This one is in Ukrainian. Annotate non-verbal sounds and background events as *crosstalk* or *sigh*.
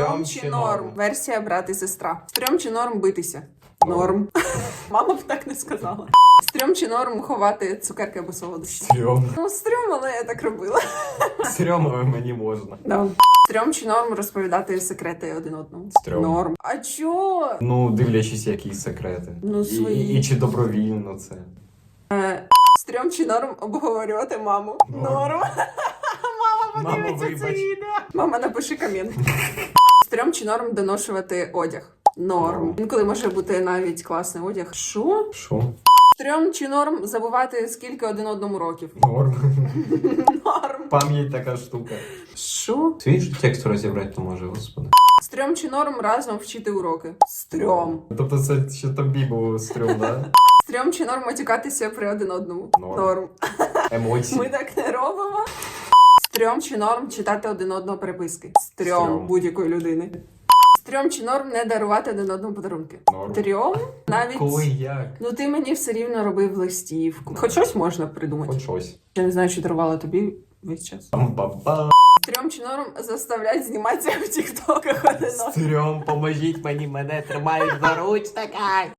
Стрьом чи норм? Версія брат і сестра. Стрьом чи норм битися? Норм. *laughs* Мама б так не сказала. Стрьом чи норм ховати цукерки або солодощі? Стрьом. Ну, стрьом, але я так робила. Стрьом мені можна. Да. Стрьом чи норм розповідати секрети один одному? Стрьом. Норм. А чо? Ну, дивлячись, які секрети. Ну, свої. І, і чи добровільно це. Е, Стрьом чи норм обговорювати маму? Норм. Норм. *laughs* Мама Мамо, подивиться це вибач. відео. Мама, напиши комент. *laughs* Стрьом чи норм доношувати одяг? Норм. Норм. Інколи може бути навіть класний одяг. Що? Що? Стрьом чи норм забувати скільки один одному років? Норм. *laughs* Норм. Пам'ять така штука. Що? Свій текст розібрати то може, господи. Стрьом чи норм разом вчити уроки? Стрьом. Тобто це ще тобі був стрьом, да? Стрьом чи норм матюкатися при один одному? Норм. Емоції. Ми так не робимо. Стрьом чи норм читати один одного переписки? Стрьом, Стрьом. будь-якої людини. Стрьом чи норм не дарувати один одному подарунки? Норм. Стрьом? Навіть. Коли як? Ну ти мені все рівно робив листівку. Хоч щось можна придумати. Хоч щось. Я не знаю, що дарувала тобі весь час. Пам-пам-пам. Стрьом чи норм заставлять зніматися в тіктоках один одного? Стрьом, поможіть мені, мене тримають за ручника. *laughs*